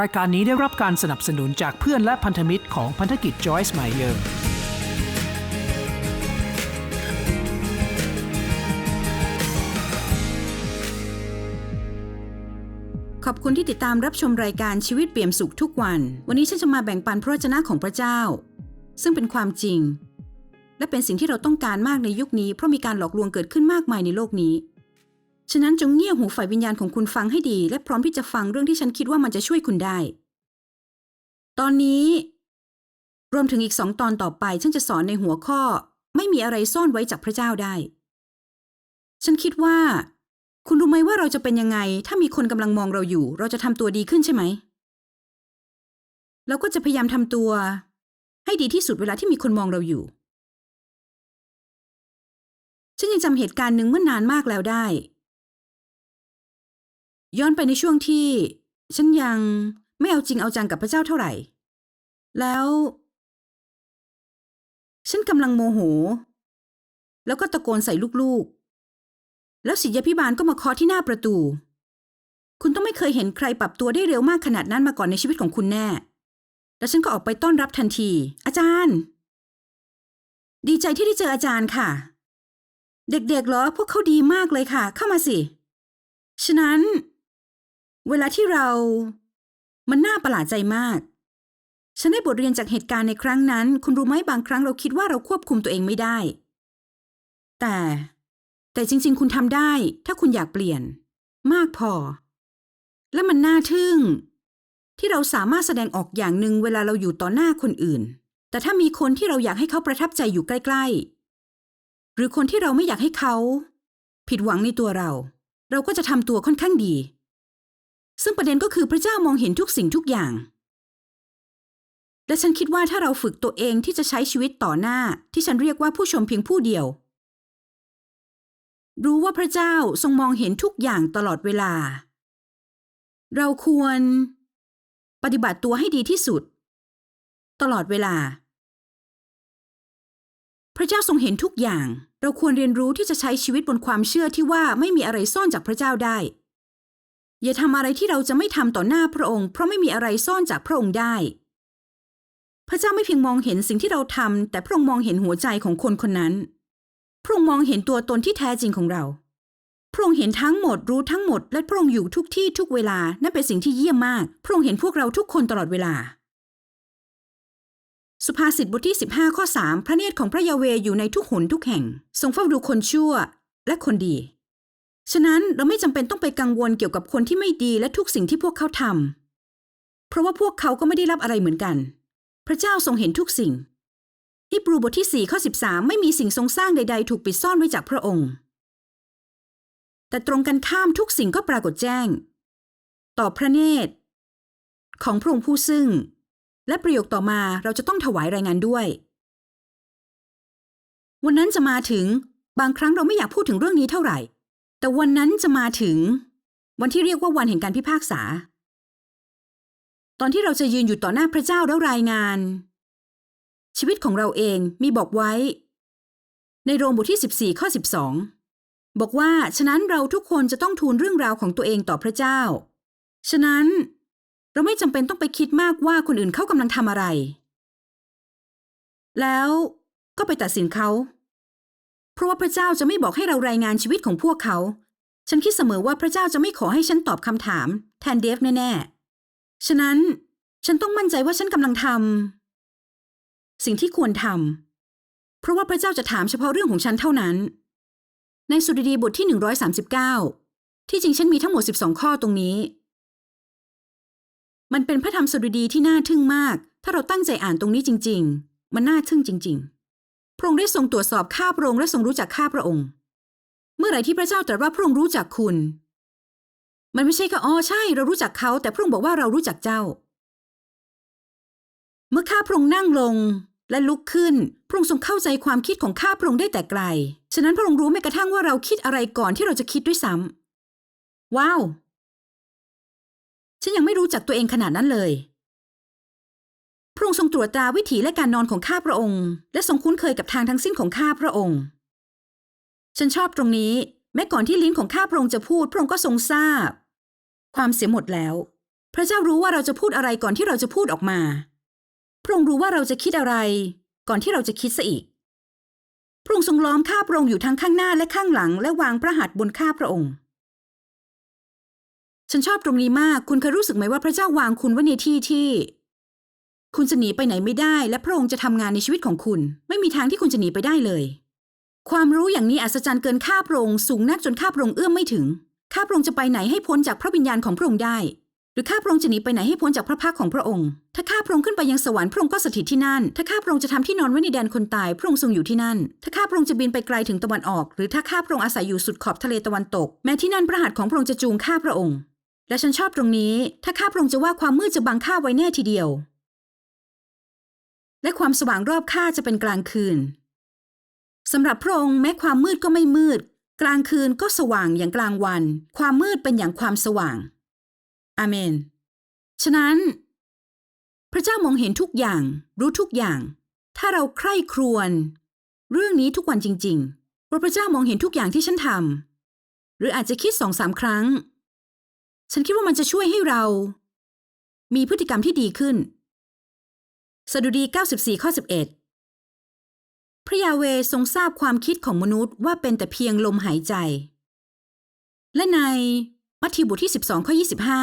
รายการนี้ได้รับการสนับสนุนจากเพื่อนและพันธมิตรของพันธกิจ Joyce Meyer ขอบคุณที่ติดตามรับชมรายการชีวิตเปี่ยมสุขทุกวัน วันนี้ฉันจะมาแบ่งปันพระวจนะของพระเจ้า ซึ่งเป็นความจริง และเป็นสิ่งที่เราต้องการมากในยุคนี้เพราะมีการหลอกลวงเกิดขึ้นมากมายในโลกนี้ ฉะนั้นจงเงี่ยหูฝ่ายวิญญาณของคุณฟังให้ดี และพร้อมที่จะฟังเรื่องที่ฉันคิดว่ามันจะช่วยคุณได้ ตอนนี้ รวมถึงอีกสองตอนต่อไป ฉันจะสอนในหัวข้อ ไม่มีอะไรซ่อนไว้จากพระเจ้าได้ ฉันคิดว่า คุณรู้ไหมว่าเราจะเป็นยังไง ถ้ามีคนกำลังมองเราอยู่ เราจะทำตัวดีขึ้นใช่ไหมเราก็จะพยายามทำตัว ให้ดีที่สุดเวลาที่มีคนมองเราอยู่ฉันยังจำเหตุการณ์หนึ่งเมื่อนานมากแล้วได้ ย้อนไปในช่วงที่ ฉันยังไม่เอาจริงเอาจังกับพระเจ้าเท่าไหร่ แล้ว ฉันกำลังโมโห แล้วก็ตะโกนใส่ลูกๆ แล้วศิษยาพิบาลก็มาเคาะที่หน้าประตู คุณต้องไม่เคยเห็นใครปรับตัวได้เร็วมากขนาดนั้นมาก่อนในชีวิตของคุณแน่ แล้วฉันก็ออกไปต้อนรับทันที อาจารย์ ดีใจที่ได้เจออาจารย์ค่ะ เด็กๆเหรอ พวกเขาดีมากเลยค่ะ เข้ามาสิฉะนั้น เวลาที่เรา มันน่าประหลาดใจมาก ฉันได้บทเรียนจากเหตุการณ์ในครั้งนั้น คุณรู้ไหมบางครั้งเราคิดว่าเราควบคุมตัวเองไม่ได้ แต่ แต่จริง ๆ คุณทำได้ ถ้าคุณอยากเปลี่ยน มากพอ และมันน่าทึ่ง ที่เราสามารถแสดงออกอย่างหนึ่งเวลาเราอยู่ต่อหน้าคนอื่น แต่ถ้ามีคนที่เราอยากให้เขาประทับใจอยู่ใกล้ ๆ หรือคนที่เราไม่อยากให้เขา ผิดหวังในตัวเรา เราก็จะทำตัวค่อนข้างดี ซึ่งประเด็นก็คือพระเจ้ามองเห็นทุกสิ่งทุกอย่าง และฉันคิดว่าถ้าเราฝึกตัวเองที่จะใช้ชีวิตต่อหน้าที่ฉันเรียกว่าผู้ชมเพียงผู้เดียว รู้ว่าพระเจ้าทรงมองเห็นทุกอย่างตลอดเวลา เราควร ปฏิบัติตัวให้ดีที่สุด ตลอดเวลา พระเจ้าทรงเห็นทุกอย่าง เราควรเรียนรู้ที่จะใช้ชีวิตบนความเชื่อที่ว่าไม่มีอะไรซ่อนจากพระเจ้าได้ อย่าทำอะไรที่เราจะไม่ทำต่อหน้าพระองค์ เพราะไม่มีอะไรซ่อนจากพระองค์ได้ พระเจ้าไม่เพียงมองเห็นสิ่งที่เราทำแต่พระองค์มองเห็นหัวใจของคนคนนั้น พระองค์มองเห็นตัวตนที่แท้จริงของเรา พระองค์เห็นทั้งหมดรู้ทั้งหมด และพระองค์อยู่ทุกที่ทุกเวลานั่นเป็นสิ่งที่เยี่ยมมาก พระองค์เห็นพวกเราทุกคนตลอดเวลา สุภาษิตบทที่ 15ข้อ3พระเนตรของพระยาเวอยู่ในทุกหนทุกแห่ง ทรงเฝ้าดูคนชั่วและคนดี ฉะนั้นเราไม่จำเป็นต้องไปกังวลเกี่ยวกับคนที่ไม่ดีและทุกสิ่งที่พวกเขาทำเพราะว่าพวกเขาก็ไม่ได้รับอะไรเหมือนกัน พระเจ้าทรงเห็นทุกสิ่งฮิบรูบทที่4ข้อ13 ไม่มีสิ่งทรงสร้างใด ๆ ถูกปิดซ่อนไว้จากพระองค์ แต่ตรงกันข้ามทุกสิ่งก็ปรากฏแจ้ง ต่อพระเนตร ของพระองค์ผู้ซึ่ง และประโยคต่อมาเราจะต้องถวายรายงานด้วย วันนั้นจะมาถึงบางครั้งเราไม่อยากพูดถึงเรื่องนี้เท่าไหร่ แต่วันนั้นจะมาถึง วันที่เรียกว่าวันแห่งการพิพากษา ตอนที่เราจะยืนอยู่ต่อหน้าพระเจ้าแล้วรายงาน ชีวิตของเราเองมีบอกไว้ ในโรมบทที่ 14 ข้อ 12 บอกว่า ฉะนั้นเราทุกคนจะต้องทูลเรื่องราวของตัวเองต่อพระเจ้า ฉะนั้นเราไม่จำเป็นต้องไปคิดมากว่าคนอื่นเขากำลังทำอะไร แล้วก็ไปตัดสินเขา เพราะว่าพระเจ้าจะไม่บอกให้เรารายงานชีวิตของพวกเขา ฉันคิดเสมอว่าพระเจ้าจะไม่ขอให้ฉันตอบคำถาม แทนเดฟแน่ๆ ฉะนั้นฉันต้องมั่นใจว่าฉันกำลังทำสิ่งที่ควรทำเพราะว่าพระเจ้าจะถามเฉพาะเรื่องของฉันเท่านั้น ในสุดดีบทที่ 139 ที่จริงฉันมีทั้งหมด 12 ข้อตรงนี้ มันเป็นพระธรรมสุดีที่น่าทึ่งมาก ถ้าเราตั้งใจอ่านตรงนี้จริง ๆ มันน่าทึ่งจริง ๆ ระองค์ได้ทรงตรวจสอบข้าพระองค์และทรงรู้จักข้าพระองค์ เมื่อไหร่ที่พระเจ้าตรัสว่าพระองค์รู้จักคุณ มันไม่ใช่แค่อ๋อใช่ เรารู้จักเขา แต่พระองค์บอกว่าเรารู้จักเจ้า เมื่อข้าพระองค์นั่งลงและลุกขึ้น พระองค์ทรงเข้าใจความคิดของข้าพระองค์ได้แต่ไกล ฉะนั้นพระองค์รู้แม้กระทั่งว่าเราคิดอะไรก่อนที่เราจะคิดด้วยซ้ำว้าว ฉันยังไม่รู้จักตัวเองขนาดนั้นเลย พระองค์ทรงตรวจตราวิถีและการนอนของข้าพระองค์ และทรงคุ้นเคยกับทางทั้งสิ้นของข้าพระองค์ ฉันชอบตรงนี้ แม้ก่อนที่ลิ้นของข้าพระองค์จะพูด พระองค์ก็ทรงทราบ ความเสียหมดแล้ว พระเจ้ารู้ว่าเราจะพูดอะไรก่อนที่เราจะพูดออกมา พระองค์รู้ว่าเราจะคิดอะไร ก่อนที่เราจะคิดซะอีก พระองค์ทรงล้อมข้าพระองค์อยู่ทั้งข้างหน้าและข้างหลัง และวางพระหัตถ์บนข้าพระองค์ฉันชอบตรงนี้มาก คุณเคยรู้สึกไหมว่าพระเจ้าวางคุณไว้ในที่ที่ คุณจะหนีไปไหนไม่ได้ และพระองค์จะทำงานในชีวิตของคุณ ไม่มีทางที่คุณจะหนีไปได้เลย ความรู้อย่างนี้อัศจรรย์เกินข้าพระองค์สูงนักจนข้าพระองค์เอื้อมไม่ถึง ข้าพระองค์จะไปไหนให้พ้นจากพระวิญญาณของพระองค์ได้ หรือข้าพระองค์จะหนีไปไหนให้พ้นจากพระพักของพระองค์ ถ้าข้าพระองค์ขึ้นไปยังสวรรค์พระองค์ก็สถิตที่นั่น ถ้าข้าพระองค์จะทำที่นอนไว้ในแดนคนตายพระองค์ทรงอยู่ที่นั่น ถ้าข้าพระองค์จะบินไปไกลถึงตะวันออก หรือถ้าข้าพระองค์อาศัยอยู่สุดขอบทะเลตะวันตก แม้ที่นั่นพระหัตถ์ของพระองค์จะจูงข้าพระองค์และฉันชอบตรงนี้ ถ้าข้าพระองค์จะว่าความมืดจะบังข้าไว้แน่ทีเดียว และความสว่างรอบข้าจะเป็นกลางคืนสำหรับพระองค์แม้ความมืดก็ไม่มืด กลางคืนก็สว่างอย่างกลางวัน ความมืดเป็นอย่างความสว่าง อาเมน ฉะนั้น พระเจ้ามองเห็นทุกอย่าง รู้ทุกอย่าง ถ้าเราใคร่ครวญเรื่องนี้ทุกวันจริงๆว่าพระเจ้ามองเห็นทุกอย่างที่ฉันทำหรืออาจจะคิดสองสามครั้ง ฉันคิดว่ามันจะช่วยให้เรา มีพฤติกรรมที่ดีขึ้น สดุดี 94 ข้อ 11 พระยาเวทรงทราบความคิดของมนุษย์ว่าเป็นแต่เพียงลมหายใจ และในมัทธิวบทที่ 12 ข้อ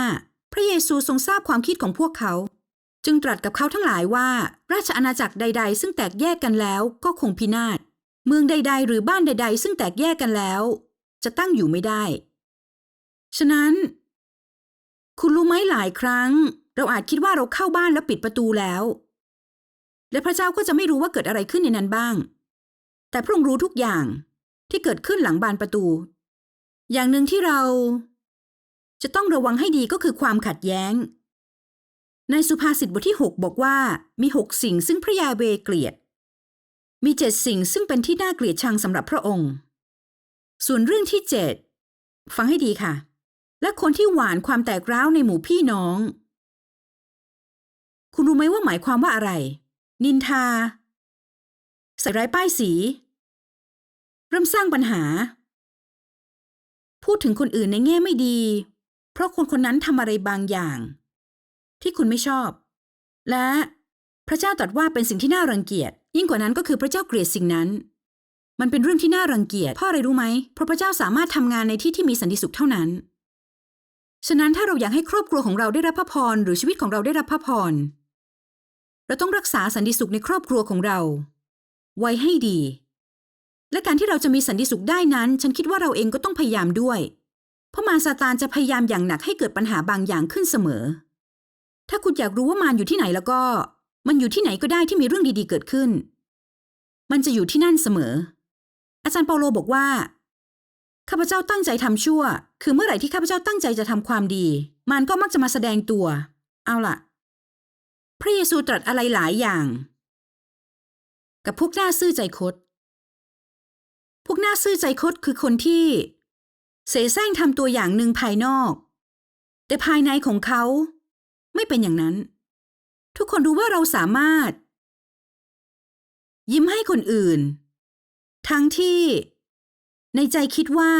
25 พระเยซูทรงทราบความคิดของพวกเขา จึงตรัสกับเขาทั้งหลายว่า ราชอาณาจักรใด ๆ ซึ่งแตกแยกกันแล้วก็คงพินาศ เมืองใด ๆ หรือบ้านใด ๆ ซึ่งแตกแยกกันแล้ว จะตั้งอยู่ไม่ได้ ฉะนั้น คุณรู้ไหมหลายครั้ง เราอาจคิดว่าเราเข้าบ้านแล้วปิดประตูแล้ว และพระเจ้าก็จะไม่รู้ว่าเกิดอะไรขึ้นในนั้นบ้าง แต่พระองค์รู้ทุกอย่างที่เกิดขึ้นหลังบานประตู อย่างหนึ่งที่เรา จะต้องระวังให้ดีก็คือความขัดแย้ง ในสุภาษิตบทที่ 6 บอกว่ามีหกสิ่งซึ่งพระยาเวเกลียด มีเจ็ดสิ่งซึ่งเป็นที่น่าเกลียดชังสำหรับพระองค์ ส่วนเรื่องที่เจ็ดฟังให้ดีค่ะ และคนที่หวานความแตกร้าวในหมู่พี่น้อง คุณรู้ไหมว่าหมายความว่าอะไร นินทา ใส่ร้ายป้ายสี เริ่มสร้างปัญหา พูดถึงคนอื่นในแง่ไม่ดี เพราะคนคนนั้นทำอะไรบางอย่าง ที่คุณไม่ชอบ และพระเจ้าตรัสว่าเป็นสิ่งที่น่ารังเกียจ ยิ่งกว่านั้นก็คือพระเจ้าเกลียดสิ่งนั้น มันเป็นเรื่องที่น่ารังเกียจเพราะอะไรรู้ไหมเพราะพระเจ้าสามารถทำงานในที่ที่มีสันติสุขเท่านั้น ฉะนั้นถ้าเราอยากให้ครอบครัวของเราได้รับพระพรหรือชีวิตของเราได้รับพระพร เราต้องรักษาสันติสุขในครอบครัวของเรา ไว้ให้ดี และการที่เราจะมีสันติสุขได้นั้น ฉันคิดว่าเราเองก็ต้องพยายามด้วย เพราะมารซาตานจะพยายามอย่างหนักให้เกิดปัญหาบางอย่างขึ้นเสมอ ถ้าคุณอยากรู้ว่ามารอยู่ที่ไหนแล้วก็ มันอยู่ที่ไหนก็ได้ที่มีเรื่องดีๆเกิดขึ้น มันจะอยู่ที่นั่นเสมอ อาจารย์เปาโลบอกว่าข้าพเจ้าตั้งใจทำชั่ว คือเมื่อไหร่ที่ข้าพเจ้าตั้งใจจะทำความดี มันก็มักจะมาแสดงตัว เอาล่ะ พระเยซูตรัสอะไรหลายอย่าง กับพวกหน้าซื่อใจคด พวกหน้าซื่อใจคดคือคนที่ เสแสร้งทำตัวอย่างหนึ่งภายนอก แต่ภายในของเขาไม่เป็นอย่างนั้น ทุกคนรู้ว่าเราสามารถ ยิ้มให้คนอื่น ทั้งที่ในใจคิดว่า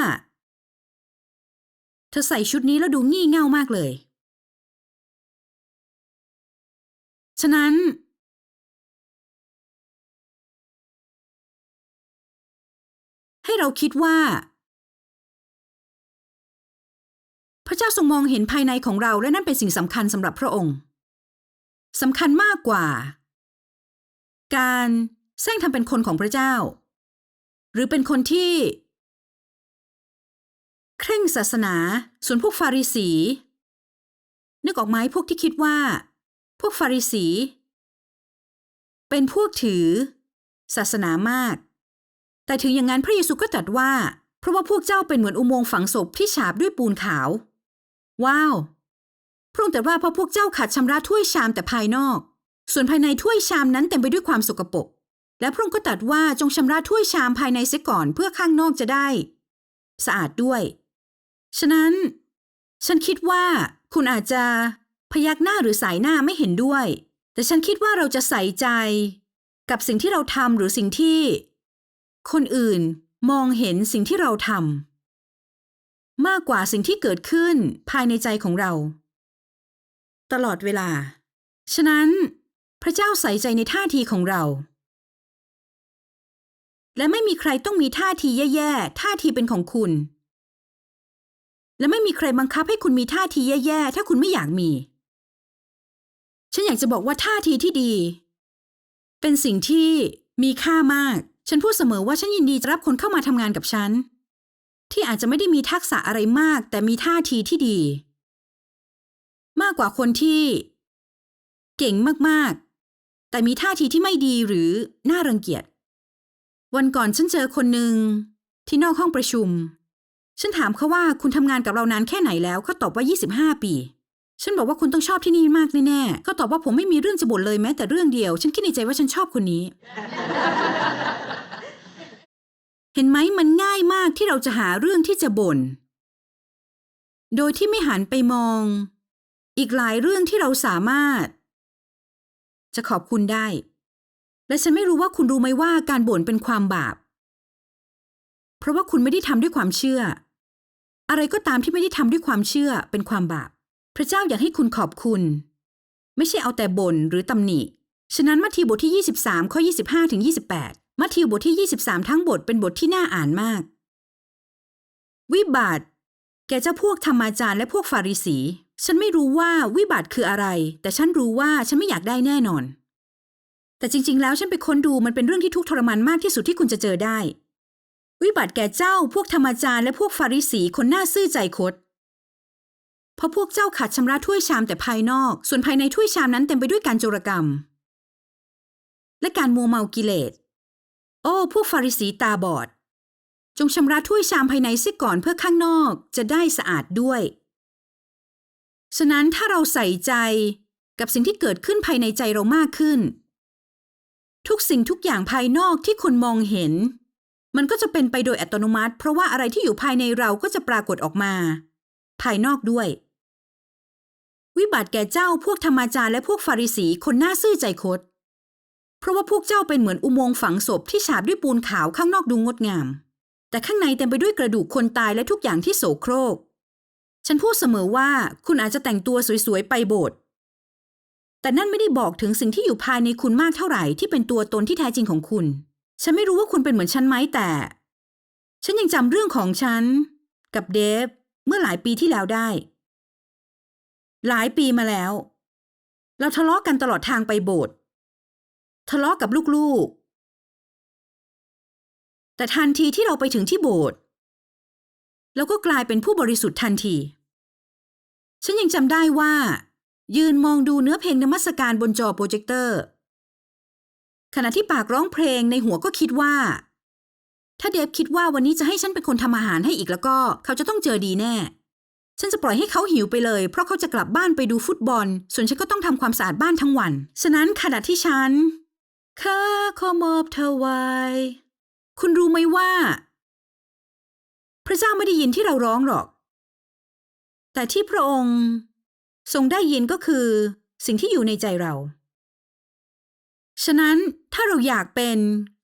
เธอใส่ชุดนี้แล้วดูงี่เง่ามากเลย ฉะนั้นให้เราคิดว่า พระเจ้าทรงมองเห็นภายในของเราและนั่นเป็นสิ่งสำคัญสำหรับพระองค์สำคัญมากกว่า การแสร้งทำเป็นคนของพระเจ้า หรือเป็นคนที่ เคร่งศาสนา ส่วนพวกฟาริสี นึกออกไหมพวกที่คิดว่า พวกฟาริสี เป็นพวกถือ ศาสนามาก แต่ถึงอย่างนั้นพระเยซูก็ตรัสว่า เพราะว่าพวกเจ้าเป็นเหมือนอุโมงค์ฝังศพที่ฉาบด้วยปูนขาว ว้าว พระองค์ตรัสว่าเพราะพวกเจ้าขัดชำระถ้วยชามแต่ภายนอก ส่วนภายในถ้วยชามนั้นเต็มไปด้วยความสกปรก และพระองค์ก็ตรัสว่าจงชำระถ้วยชามภายในเสียก่อนเพื่อข้างนอกจะได้ สะอาดด้วย ฉะนั้น ฉันคิดว่าคุณอาจจะ พยักหน้าหรือสายหน้าไม่เห็นด้วย แต่ฉันคิดว่าเราจะใส่ใจ กับสิ่งที่เราทำหรือสิ่งที่ คนอื่นมองเห็นสิ่งที่เราทำมากกว่าสิ่งที่เกิดขึ้นภายในใจของเรา ตลอดเวลา ฉะนั้น พระเจ้าใส่ใจในท่าทีของเรา และไม่มีใครต้องมีท่าทีแย่ๆ ท่าทีเป็นของคุณ และไม่มีใครบังคับให้คุณมีท่าทีแย่ๆ ถ้าคุณไม่อยากมี ฉันอยากจะบอกว่าท่าทีที่ดี เป็นสิ่งที่มีค่ามาก ฉันพูดเสมอว่าฉันยินดีจะรับคนเข้ามาทำงานกับฉัน ที่อาจจะไม่ได้มีทักษะอะไรมาก แต่มีท่าทีที่ดี มากกว่าคนที่ เก่งมากๆ แต่มีท่าทีที่ไม่ดีหรือน่ารังเกียจ วันก่อนฉันเจอคนหนึ่งที่นอกห้องประชุม ฉันถามเขาว่าคุณทำงานกับเรานานแค่ไหนแล้วเขาตอบว่า 25 ปี ฉันบอกว่าคุณต้องชอบที่นี่มากแน่ๆเขาตอบว่าผมไม่มีเรื่องจะบ่นเลยแม้แต่เรื่องเดียว ฉันคิดในใจว่าฉันชอบคนนี้ เห็นไหมมันง่ายมากที่เราจะหาเรื่องที่จะบ่น โดยที่ไม่หันไปมอง อีกหลายเรื่องที่เราสามารถ จะขอบคุณได้ และฉันไม่รู้ว่าคุณรู้ไหมว่าการบ่นเป็นความบาป เพราะว่าคุณไม่ได้ทำด้วยความเชื่อ อะไรก็ตามที่ไม่ได้ทำด้วยความเชื่อเป็นความบาป ระเจ้าอยากให้คุณขอบคุณ ไม่ใช่เอาแต่บ่นหรือตำหนิ ฉะนั้นมัทธิวบทที่ 23 ข้อ 25 ถึง 28 มัทธิวบทที่ 23 ทั้งบทเป็นบทที่น่าอ่านมาก วิบัติ แก่เจ้าพวกธรรมาจารย์และพวกฟาริสี ฉันไม่รู้ว่าวิบัติคืออะไร แต่ฉันรู้ว่าฉันไม่อยากได้แน่นอน แต่จริง ๆ แล้วฉันไปค้นดูมันเป็นเรื่องที่ทุกทรมานมากที่สุดที่คุณจะเจอได้ วิบัติแก่เจ้าพวกธรรมาจารย์และพวกฟาริสีคนหน้าซื่อใจคด เพราะพวกเจ้าขัดชำระถ้วยชามแต่ภายนอก ส่วนภายในถ้วยชามนั้นเต็มไปด้วยการโจรกรรม และการมัวเมากิเลส โอ้ พวกฟาริสีตาบอด จงชำระถ้วยชามภายในเสียก่อนเพื่อข้างนอกจะได้สะอาดด้วย ฉะนั้นถ้าเราใส่ใจกับสิ่งที่เกิดขึ้นภายในใจเรามากขึ้น ทุกสิ่งทุกอย่างภายนอกที่คุณมองเห็น มันก็จะเป็นไปโดยอัตโนมัติ เพราะว่าอะไรที่อยู่ภายในเราก็จะปรากฏออกมา ภายนอกด้วย วิบัติแก่เจ้าพวกธรรมาจารย์และพวกฟาริสีคนหน้าซื่อใจคดเพราะว่าพวกเจ้าเป็นเหมือนอุโมงค์ฝังศพที่ฉาบด้วยปูนขาวข้างนอกดูงดงาม แต่ข้างในเต็มไปด้วยกระดูกคนตายและทุกอย่างที่โสโครก ฉันพูดเสมอว่าคุณอาจจะแต่งตัวสวยๆไปโบสถ์แต่นั่นไม่ได้บอกถึงสิ่งที่อยู่ภายในคุณมากเท่าไหร่ที่เป็นตัวตนที่แท้จริงของคุณ ฉันไม่รู้ว่าคุณเป็นเหมือนฉันไหมแต่ ฉันยังจำเรื่องของฉัน กับเดฟเมื่อหลายปีที่แล้วได้ หลายปีมาแล้ว เราทะเลาะกันตลอดทางไปโบสถ์ทะเลาะกับลูกๆ แต่ทันทีที่เราไปถึงที่โบสถ์เราก็กลายเป็นผู้บริสุทธิ์ทันที ฉันยังจำได้ว่า ยืนมองดูเนื้อเพลงนมัสการบนจอโปรเจคเตอร์ ขณะที่ปากร้องเพลงในหัวก็คิดว่า ถ้าเดฟคิดว่าวันนี้จะให้ฉันเป็นคนทำอาหารให้อีกแล้วก็ เขาจะต้องเจอดีแน่ ฉันจะปล่อยให้เขาหิวไปเลย เพราะเขาจะกลับบ้านไปดูฟุตบอล ส่วนฉันก็ต้องทำความสะอาดบ้านทั้งวัน ฉะนั้นขณะที่ฉันข้าขอมอบถวายคุณรู้ไหมว่า พระเจ้าไม่ได้ยินที่เราร้องหรอก แต่ที่พระองค์ ทรงได้ยินก็คือ สิ่งที่อยู่ในใจเรา ฉะนั้นถ้าเราอยากเป็น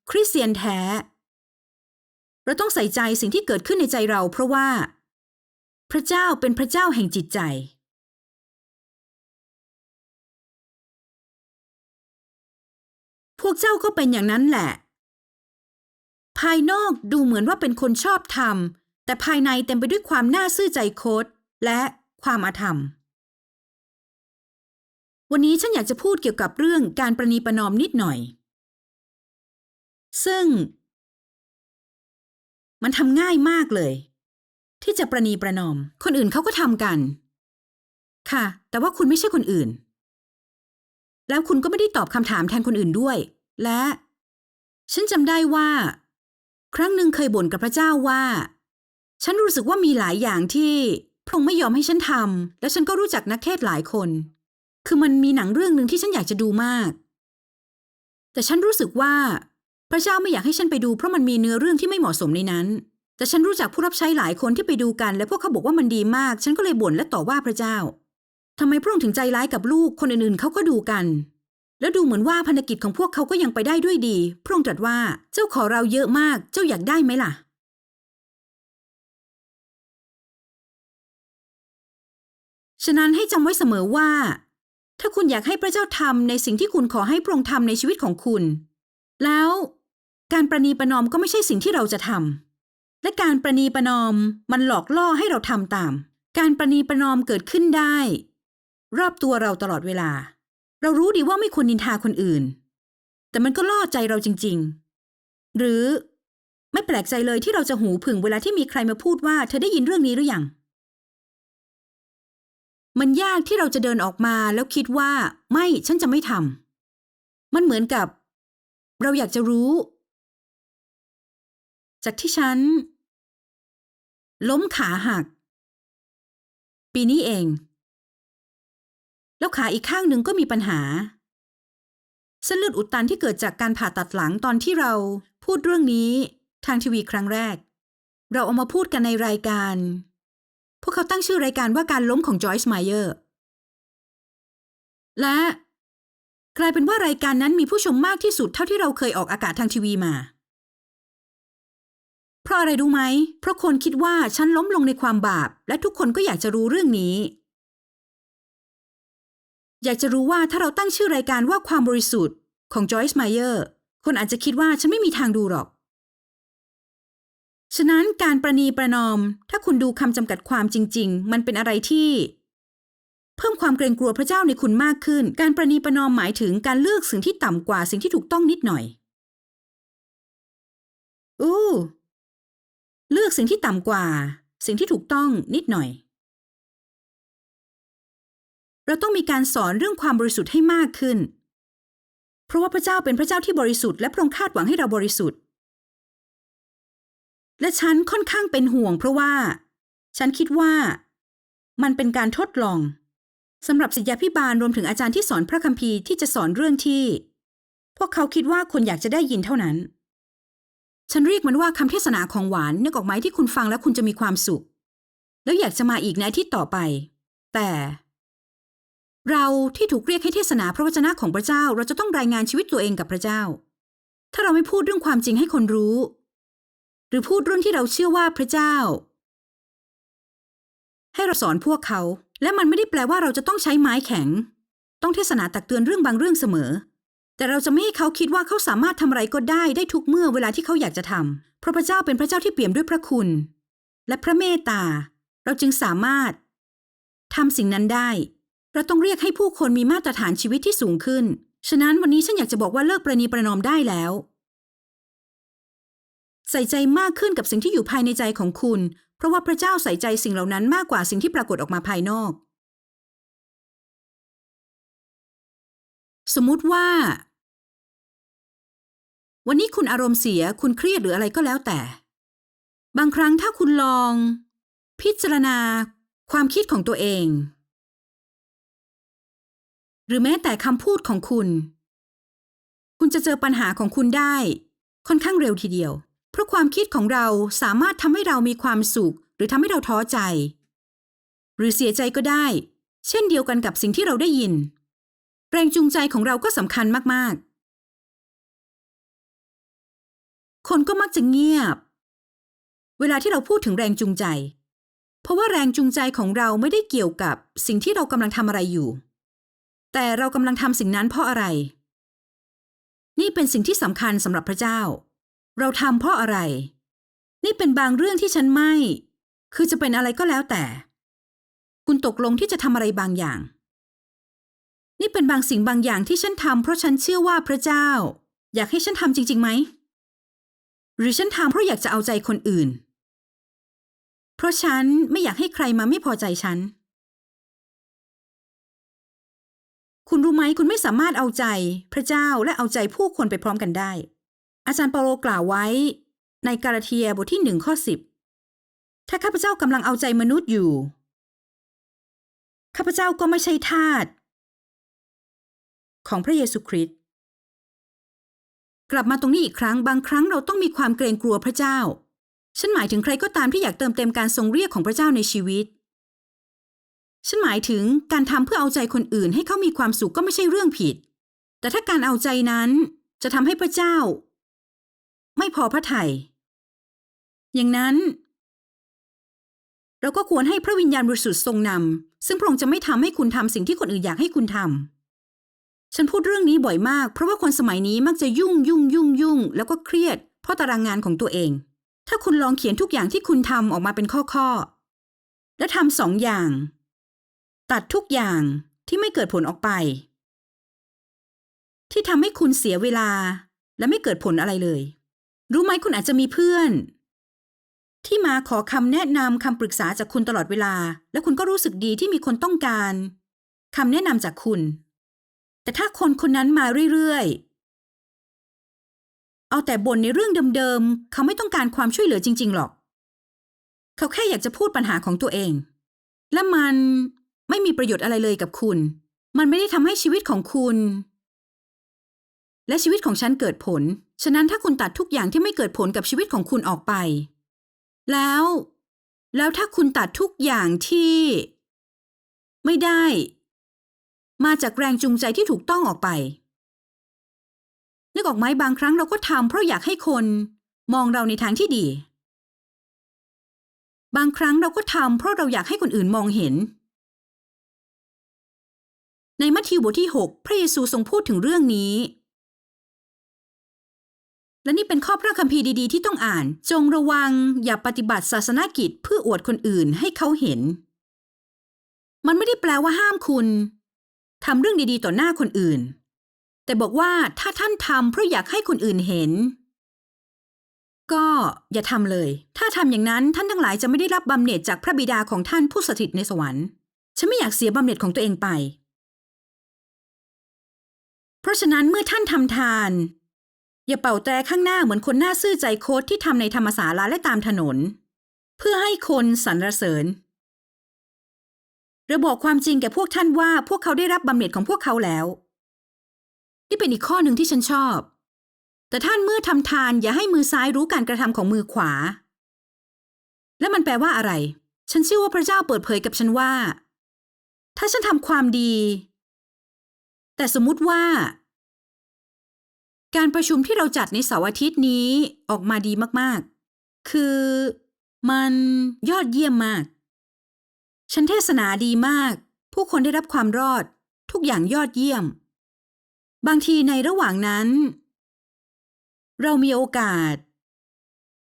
คริสเตียนแท้ เราต้องใส่ใจสิ่งที่เกิดขึ้นในใจเรา เพราะว่า ระเจ้าเป็นพระเจ้าแห่งจิตใจ พวกเจ้าก็เป็นอย่างนั้นแหละ ภายนอกดูเหมือนว่าเป็นคนชอบธรรม แต่ภายในเต็มไปด้วยความน่าซื่อใจโคตและความอาธรรม วันนี้ฉันอยากจะพูดเกี่ยวกับเรื่องการประนีประนอมนิดหน่อย ซึ่ง มันทำง่ายมากเลย ที่จะประนีประนอม คนอื่นเขาก็ทำกัน ค่ะ แต่ว่าคุณไม่ใช่คนอื่น แล้วคุณก็ไม่ได้ตอบคำถามแทนคนอื่นด้วย และ ฉันจำได้ว่า ครั้งหนึ่งเคยบ่นกับพระเจ้าว่า ฉันรู้สึกว่ามีหลายอย่างที่พระองค์ไม่ยอมให้ฉันทำและฉันก็รู้จักนักเทศน์หลายคน คือมันมีหนังเรื่องหนึ่งที่ฉันอยากจะดูมาก แต่ฉันรู้สึกว่า พระเจ้าไม่อยากให้ฉันไปดูเพราะมันมีเนื้อเรื่องที่ไม่เหมาะสมในนั้น แต่ฉันรู้จักผู้รับใช้หลายคนที่ไปดูกัน และพวกเขาบอกว่ามันดีมาก ฉันก็เลยบ่นและต่อว่าพระเจ้าทำไมพระองค์ถึงใจร้ายกับลูกคนอื่นๆเขาก็ดูกัน แล้วดูเหมือนว่าพันธกิจของพวกเขาก็ยังไปได้ด้วยดี พระองค์ตรัสว่าเจ้าขอเราเยอะมาก เจ้าอยากได้ไหมล่ะ ฉะนั้นให้จำไว้เสมอว่า ถ้าคุณอยากให้พระเจ้าทำในสิ่งที่คุณขอให้พระองค์ทำในชีวิตของคุณ แล้ว การประนีประนอมก็ไม่ใช่สิ่งที่เราจะทำ และการประนีประนอมมันหลอกล่อให้เราทำตาม การประนีประนอมเกิดขึ้นได้ รอบตัวเราตลอดเวลา เรารู้ดีว่าไม่ควรนินทาคนอื่น แต่มันก็ล่อใจเราจริง ๆ หรือไม่แปลกใจเลยที่เราจะหูผึ่งเวลาที่มีใครมาพูดว่าเธอได้ยินเรื่องนี้หรือยังมันยากที่เราจะเดินออกมาแล้วคิดว่า ไม่ฉันจะไม่ทำมันเหมือนกับ เราอยากจะรู้ จากที่ฉัน ล้มขาหัก ปีนี้เอง แล้วขาอีกข้างหนึ่งก็มีปัญหา เส้นเลือดอุดตันที่เกิดจากการผ่าตัดหลังตอนที่เราพูดเรื่องนี้ทางทีวีครั้งแรก เราเอามาพูดกันในรายการ พวกเขาตั้งชื่อรายการว่าการล้มของจอยส์ไมเยอร์ และกลายเป็นว่ารายการนั้นมีผู้ชมมากที่สุดเท่าที่เราเคยออกอากาศทางทีวีมา เพราะอะไรรู้ไหม เพราะคนคิดว่าฉันล้มลงในความบาป และทุกคนก็อยากจะรู้เรื่องนี้ อยากจะรู้ว่าถ้าเราตั้งชื่อรายการว่าความบริสุทธิ์ของจอยส์ไมเยอร์คนอาจจะคิดว่าฉันไม่มีทางดูหรอก ฉะนั้นการประนีประนอม ถ้าคุณดูคำจำกัดความจริง ๆ มันเป็นอะไรที่ เพิ่มความเกรงกลัวพระเจ้าในคุณมากขึ้น การประนีประนอมหมายถึงการเลือกสิ่งที่ต่ำกว่าสิ่งที่ถูกต้องนิดหน่อย อู้ เลือกสิ่งที่ต่ำกว่า สิ่งที่ถูกต้องนิดหน่อย เราต้องมีการสอนเรื่องความบริสุทธิ์ให้มากขึ้น เพราะว่าพระเจ้าเป็นพระเจ้าที่บริสุทธิ์และพระองค์คาดหวังให้เราบริสุทธิ์ และฉันค่อนข้างเป็นห่วง เพราะว่า ฉันคิดว่า มันเป็นการทดลองสำหรับศิษยาพิบาลรวมถึงอาจารย์ที่สอนพระคัมภีร์ที่จะสอนเรื่องที่ พวกเขาคิดว่าคนอยากจะได้ยินเท่านั้น ฉันเรียกมันว่าคำเทศนาของหวานนึกออกไหมที่คุณฟังแล้วคุณจะมีความสุข แล้วอยากจะมาอีกในที่ต่อไป แต่ เราที่ถูกเรียกให้เทศนาพระวจนะของพระเจ้า เราจะต้องรายงานชีวิตตัวเองกับพระเจ้า ถ้าเราไม่พูดเรื่องความจริงให้คนรู้ หรือพูดเรื่องที่เราเชื่อว่าพระเจ้า ให้เราสอนพวกเขา และมันไม่ได้แปลว่าเราจะต้องใช้ไม้แข็ง ต้องเทศนาตักเตือนเรื่องบางเรื่องเสมอ แต่เราจะไม่ให้เขาคิดว่าเขาสามารถทำอะไรก็ได้ได้ทุกเมื่อเวลาที่เขาอยากจะทำเพราะพระเจ้าเป็นพระเจ้าที่เปี่ยมด้วยพระคุณ และพระเมตตา เราจึงสามารถทำสิ่งนั้นได้ เราต้องเรียกให้ผู้คนมีมาตรฐานชีวิตที่สูงขึ้น ฉะนั้นวันนี้ฉันอยากจะบอกว่าเลิกประนีประนอมได้แล้ว ใส่ใจมากขึ้นกับสิ่งที่อยู่ภายในใจของคุณ เพราะว่าพระเจ้าใส่ใจสิ่งเหล่านั้นมากกว่าสิ่งที่ปรากฏออกมาภายนอก สมมุติว่า วันนี้คุณอารมณ์เสียคุณเครียดหรืออะไรก็แล้วแต่ บางครั้งถ้าคุณลอง พิจารณา ความคิดของตัวเอง หรือแม้แต่คำพูดของคุณ คุณจะเจอปัญหาของคุณได้ ค่อนข้างเร็วทีเดียว เพราะความคิดของเราสามารถทำให้เรามีความสุข หรือทำให้เราท้อใจ หรือเสียใจก็ได้ เช่นเดียวกันกับสิ่งที่เราได้ยิน แรงจูงใจของเราก็สำคัญมาก ๆ คนก็มักจะเงียบ เวลาที่เราพูดถึงแรงจูงใจ เพราะว่าแรงจูงใจของเราไม่ได้เกี่ยวกับสิ่งที่เรากำลังทำอะไรอยู่ แต่เรากำลังทำสิ่งนั้นเพราะอะไร นี่เป็นสิ่งที่สำคัญสำหรับพระเจ้า เราทำเพราะอะไร นี่เป็นบางเรื่องที่ฉันไม่ คือจะเป็นอะไรก็แล้วแต่ คุณตกลงที่จะทำอะไรบางอย่าง นี่เป็นบางสิ่งบางอย่างที่ฉันทำเพราะฉันเชื่อว่าพระเจ้า อยากให้ฉันทำจริงๆไหม หรือฉันทำเพราะอยากจะเอาใจคนอื่น เพราะฉันไม่อยากให้ใครมาไม่พอใจฉัน คุณรู้ไหมคุณไม่สามารถเอาใจพระเจ้าและเอาใจผู้คนไปพร้อมกันได้ อาจารย์เปาโลกล่าวไว้ ในกาลาเทียบทที่หนึ่งข้อสิบถ้าข้าพเจ้ากำลังเอาใจมนุษย์อยู่ข้าพเจ้าก็ไม่ใช่ทาส ของพระเยซูคริสต์กลับมาตรงนี้อีกครั้งบางครั้งเราต้องมีความเกรงกลัวพระเจ้า ฉันหมายถึงใครก็ตามที่อยากเติมเต็มการทรงเรียกของพระเจ้าในชีวิต ฉันหมายถึงการทำเพื่อเอาใจคนอื่นให้เขามีความสุขก็ไม่ใช่เรื่องผิด แต่ถ้าการเอาใจนั้นจะทำให้พระเจ้า ไม่พอพระทยัยอย่างนั้น เราก็ควรให้พระวิญญาณบริสุทธิ์ทรงนำซึ่งพระองค์จะไม่ทำให้คุณทำสิ่งที่คนอื่นอยากให้คุณทำ ฉันพูดเรื่องนี้บ่อยมาก เพราะว่าคนสมัยนี้มักจะยุ่งยุ่งยุ่งยุ่งแล้วก็เครียด เพราะตารางงานของตัวเอง ถ้าคุณลองเขียนทุกอย่างที่คุณทำออกมาเป็นข้อข้อๆและทำสองอย่าง ตัดทุกอย่างที่ไม่เกิดผลออกไป ที่ทำให้คุณเสียเวลา และไม่เกิดผลอะไรเลย รู้ไหมคุณอาจจะมีเพื่อน ที่มาขอคำแนะนำคำปรึกษาจากคุณตลอดเวลา แล้วคุณก็รู้สึกดีที่มีคนต้องการคำแนะนำจากคุณ แต่ถ้าคนคนนั้นมาเรื่อยๆ เอาแต่บ่นในเรื่องเดิมๆ เขาไม่ต้องการความช่วยเหลือจริง ๆ หรอก เขาแค่อยากจะพูดปัญหาของตัวเอง และมันไม่มีประโยชน์อะไรเลยกับคุณ มันไม่ได้ทำให้ชีวิตของคุณ และชีวิตของฉันเกิดผล ฉะนั้นถ้าคุณตัดทุกอย่างที่ไม่เกิดผลกับชีวิตของคุณออกไป แล้ว แล้วถ้าคุณตัดทุกอย่างที่ ไม่ได้ มาจากแรงจูงใจที่ถูกต้องออกไปนึกออกไหมบางครั้งเราก็ทำเพราะอยากให้คนมองเราในทางที่ดี บางครั้งเราก็ทำเพราะเราอยากให้คนอื่นมองเห็น ในมัทธิวบทที่ 6 พระเยซูทรงพูดถึงเรื่องนี้ และนี่เป็นข้อพระคัมภีร์ดีๆ ที่ต้องอ่าน จงระวังอย่าปฏิบัติศาสนกิจเพื่ออวดคนอื่นให้เขาเห็น มันไม่ได้แปลว่าห้ามคุณ ทำเรื่องดีๆ ต่อหน้าคนอื่น แต่บอกว่าถ้าท่านทำเพราะอยากให้คนอื่นเห็น ก็อย่าทำเลย ถ้าทำอย่างนั้นท่านทั้งหลายจะไม่ได้รับบำเหน็จจากพระบิดาของท่านผู้สถิตในสวรรค์ฉันไม่อยากเสียบำเหน็จของตัวเองไป เพราะฉะนั้นเมื่อท่านทำทาน อย่าเป่าแตรข้างหน้าเหมือนคนหน้าซื่อใจโค้ดที่ทำในธรรมศาลาและตามถนน เพื่อให้คนสรรเสริญ เราบอกความจริงแก่พวกท่านว่าพวกเขาได้รับบำเหน็จของพวกเขาแล้ว นี่เป็นอีกข้อหนึ่งที่ฉันชอบ แต่ท่านเมื่อทำทานอย่าให้มือซ้ายรู้การกระทำของมือขวา และมันแปลว่าอะไร ฉันเชื่อว่าพระเจ้าเปิดเผยกับฉันว่า ถ้าฉันทำความดี แต่สมมุติว่า การประชุมที่เราจัดในเสาร์อาทิตย์นี้ออกมาดีมากๆ คือมันยอดเยี่ยมมาก ฉันเทศนาดีมาก ผู้คนได้รับความรอด ทุกอย่างยอดเยี่ยม บางทีในระหว่างนั้น เรามีโอกาส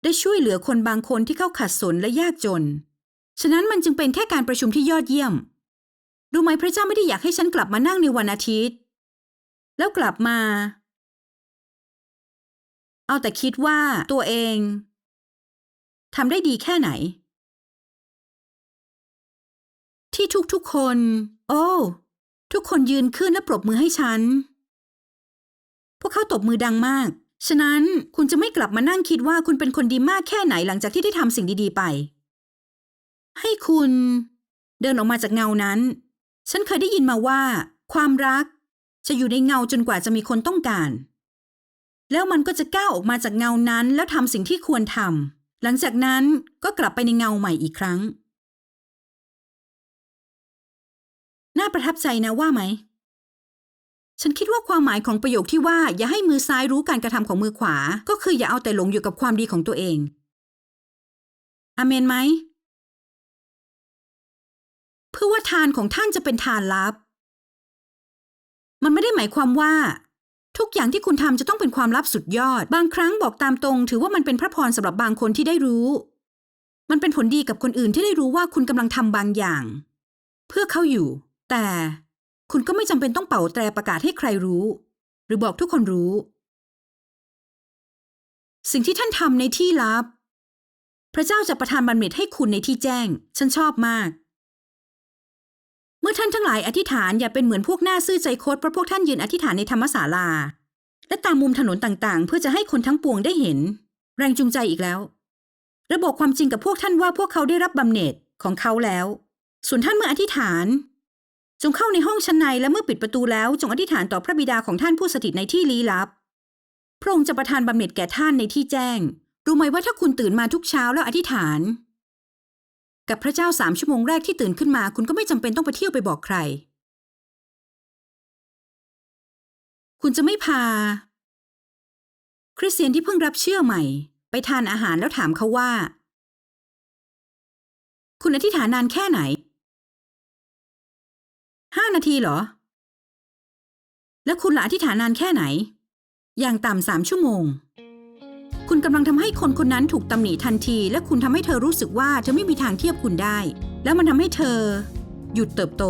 ได้ช่วยเหลือคนบางคนที่เข้าขัดสนและยากจน ฉะนั้นมันจึงเป็นแค่การประชุมที่ยอดเยี่ยม รู้ไหมพระเจ้าไม่ได้อยากให้ฉันกลับมานั่งในวันอาทิตย์ แล้วกลับมา เอาแต่คิดว่าตัวเองทำได้ดีแค่ไหน ที่ทุกๆคน โอ้ ทุกคนยืนขึ้นและปรบมือให้ฉัน พวกเขาตบมือดังมาก ฉะนั้นคุณจะไม่กลับมานั่งคิดว่าคุณเป็นคนดีมากแค่ไหนหลังจากที่ได้ทำสิ่งดีๆไป ให้คุณ เดินออกมาจากเงานั้น ฉันเคยได้ยินมาว่า ความรัก จะอยู่ในเงาจนกว่าจะมีคนต้องการ แล้วมันก็จะก้าวออกมาจากเงานั้น แล้วทำสิ่งที่ควรทำหลังจากนั้นก็กลับไปในเงาใหม่อีกครั้ง น่าประทับใจนะว่าไหม ฉันคิดว่าความหมายของประโยคที่ว่า อย่าให้มือซ้ายรู้การกระทำของมือขวา ก็คืออย่าเอาแต่หลงอยู่กับความดีของตัวเอง อเมนไหม เพื่อว่าทานของท่านจะเป็นทานลับ มันไม่ได้หมายความว่า ทุกอย่างที่คุณทำจะต้องเป็นความลับสุดยอด บางครั้งบอกตามตรง ถือว่ามันเป็นพระพรสำหรับบางคนที่ได้รู้ มันเป็นผลดีกับคนอื่นที่ได้รู้ว่าคุณกำลังทำบางอย่าง เพื่อเขาอยู่ แต่คุณก็ไม่จำเป็นต้องเป่าแตรประกาศให้ใครรู้ หรือบอกทุกคนรู้ สิ่งที่ท่านทำในที่ลับ พระเจ้าจะประทานบัณฑิตให้คุณในที่แจ้ง ฉันชอบมาก เมื่อท่านทั้งหลายอธิษฐานอย่าเป็นเหมือนพวกหน้าซื่อใจโคตรเพราะพวกท่านยืนอธิษฐานในธรรมศาลา และตามมุมถนนต่างๆ เพื่อจะให้คนทั้งปวงได้เห็น แรงจูงใจอีกแล้ว ระบอกความจริงกับพวกท่านว่าพวกเขาได้รับบำเหน็จของเขาแล้ว ส่วนท่านเมื่ออธิษฐาน จงเข้าในห้องชั้นในและเมื่อปิดประตูแล้ว จงอธิษฐานต่อพระบิดาของท่านผู้สถิตในที่ลี้ลับ พระองค์จะประทานบำเหน็จแก่ท่านในที่แจ้ง รู้ไหมว่าถ้าคุณตื่นมาทุกเช้าแล้วอธิษฐาน กับพระเจ้าสามชั่วโมงแรกที่ตื่นขึ้นมาคุณก็ไม่จำเป็นต้องไปเที่ยวไปบอกใคร คุณจะไม่พา คริสเตียนที่เพิ่งรับเชื่อใหม่ ไปทานอาหารแล้วถามเขาว่า คุณอธิษฐานนานแค่ไหน ห้านาทีเหรอ แล้วคุณละอธิษฐานนานแค่ไหน อย่างต่ำสามชั่วโมง คุณกำลังทำให้คนคนนั้นถูกตำหนิทันที และคุณทำให้เธอรู้สึกว่าเธอไม่มีทางเทียบคุณได้ แล้วมันทำให้เธอ หยุดเติบโต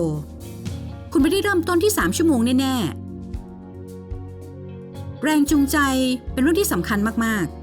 คุณไม่ได้เริ่มต้นที่3ชั่วโมงแน่ๆแรงจูงใจเป็นเรื่องที่สำคัญมากๆ